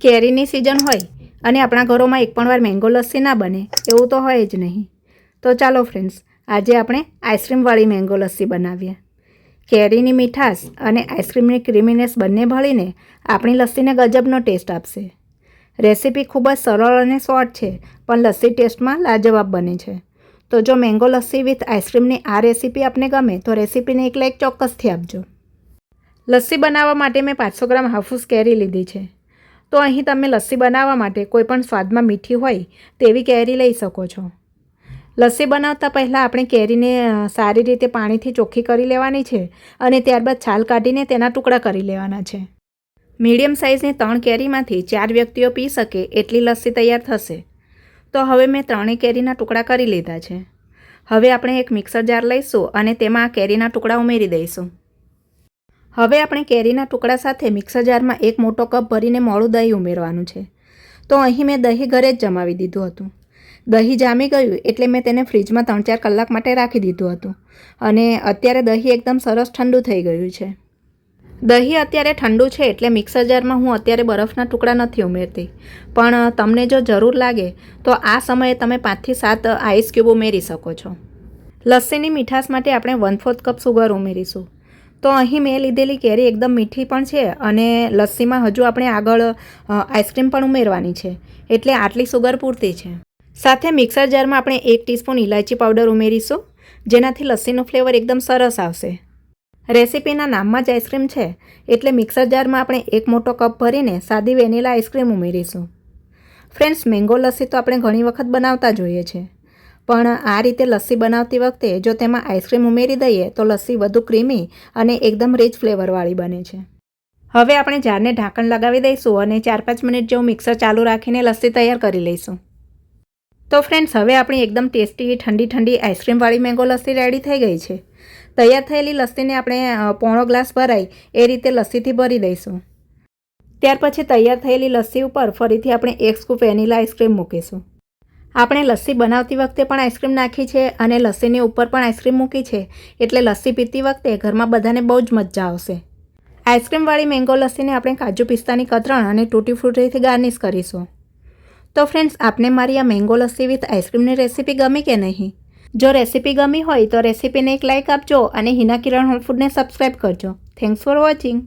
કેરીની સિઝન હોય અને આપણા ઘરોમાં એક પણ વાર મેંગો લસ્સી ના બને, એવું તો હોય જ નહીં. તો ચાલો ફ્રેન્ડ્સ આજે આપણે આઈસ્ક્રીમવાળી મેંગો લસ્સી બનાવીએ. કેરીની મીઠાશ અને આઈસ્ક્રીમની ક્રીમીનેસ બંને ભળીને આપણી લસ્સીને ગજબનો ટેસ્ટ આપશે. રેસીપી ખૂબ જ સરળ અને શોર્ટ છે, પણ લસ્સી ટેસ્ટમાં લાજવાબ બને છે. તો જો મેંગો લસ્સી વિથ આઈસ્ક્રીમની આ રેસીપી આપને ગમે, તો રેસીપીને એક લાઈક ચોક્કસથી આપજો. લસ્સી બનાવવા માટે મેં પાંચસો ગ્રામ હાફૂસ કેરી લીધી છે. તો અહીં તમે લસ્સી બનાવવા માટે કોઈ પણ સ્વાદમાં મીઠી હોય તેવી કેરી લઈ શકો છો. લસ્સી બનાવતા પહેલાં આપણે કેરીને સારી રીતે પાણીથી ચોખ્ખી કરી લેવાની છે અને ત્યારબાદ છાલ કાઢીને તેના ટુકડા કરી લેવાના છે. મીડિયમ સાઇઝની ત્રણ કેરીમાંથી ચાર વ્યક્તિઓ પી શકે એટલી લસ્સી તૈયાર થશે. તો હવે મેં ત્રણેય કેરીના ટુકડા કરી લીધા છે. હવે આપણે એક મિક્સર જાર લઈશું અને તેમાં કેરીના ટુકડા ઉમેરી દઈશું. હવે આપણે કેરીના ટુકડા સાથે મિક્સર જારમાં એક મોટો કપ ભરીને મોડું દહીં ઉમેરવાનું છે. તો અહીં મેં દહીં ઘરે જ જમાવી દીધું હતું. દહીં જામી ગયું એટલે મેં તેને ફ્રીજમાં ત્રણ ચાર કલાક માટે રાખી દીધું હતું. અને અત્યારે દહીં એકદમ સરસ ઠંડુ થઈ ગયું છે. દહીં અત્યારે ઠંડુ છે એટલે મિક્સર જારમાં હું અત્યારે બરફના ટુકડા નથી ઉમેરતી. પણ તમને જો જરૂર લાગે, તો આ સમયે તમે પાંચથી સાત આઈસ ક્યુબ ઉમેરી શકો છો. લસ્સીની મીઠાશ માટે આપણે વન ફોર્થ કપ સુગર ઉમેરીશું. તો અહીં મેં લીધેલી કેરી એકદમ મીઠી પણ છે અને લસ્સીમાં હજુ આપણે આગળ આઈસ્ક્રીમ પણ ઉમેરવાની છે. એટલે આટલી સુગર પૂરતી છે. સાથે મિક્સર જારમાં આપણે એક ટીસ્પૂન ઇલાયચી પાવડર ઉમેરીશું, જેનાથી લસ્સીનો ફ્લેવર એકદમ સરસ આવશે. રેસીપીના નામમાં જ આઈસ્ક્રીમ છે, એટલે મિક્સર જારમાં આપણે એક મોટો કપ ભરીને સાદી વેનીલા આઈસ્ક્રીમ ઉમેરીશું. ફ્રેન્ડ્સ, મેંગો લસ્સી તો આપણે ઘણી વખત બનાવતા જોઈએ છે. પણ આ રીતે લસ્સી બનાવતી વખતે જો તેમાં આઈસ્ક્રીમ ઉમેરી દઈએ તો લસ્સી વધુ ક્રીમી અને એકદમ રીચ ફ્લેવરવાળી બને છે. હવે આપણે જારને ઢાંકણ લગાવી દઈશું અને ચાર પાંચ મિનિટ જેવું મિક્સર ચાલુ રાખીને લસ્સી તૈયાર કરી લઈશું. તો ફ્રેન્ડ્સ હવે આપણી એકદમ ટેસ્ટી ઠંડી ઠંડી આઈસ્ક્રીમવાળી મેંગો લસ્સી રેડી થઈ ગઈ છે. તૈયાર થયેલી લસ્સીને આપણે પોણો ગ્લાસ ભરાય એ રીતે લસ્સીથી ભરી દઈશું. ત્યાર પછી તૈયાર થયેલી લસ્સી ઉપર ફરીથી આપણે એક સ્કૂપ વેનીલા આઈસ્ક્રીમ મૂકીશું. આપણે લસ્સી બનાવતી વખતે પણ આઈસ્ક્રીમ નાખી છે અને લસ્સીની ઉપર પણ આઈસ્ક્રીમ મૂકી છે. એટલે લસ્સી પીતી વખતે ઘરમાં બધાને બહુ જ મજા આવશે. આઈસ્ક્રીમવાળી મેંગો લસ્સીને આપણે કાજુ પિસ્તાની કતરણ અને તૂટી ફ્રૂટીથી ગાર્નિશ કરીશું. તો ફ્રેન્ડ્સ, આપને મારી આ મેંગો લસ્સી વિથ આઈસ્ક્રીમની રેસીપી ગમી કે નહીં? જો રેસીપી ગમી હોય તો રેસીપીને એક લાઇક આપજો અને હિના કિરણ હોમ ફૂડને સબસ્ક્રાઈબ કરજો. Thanks for watching.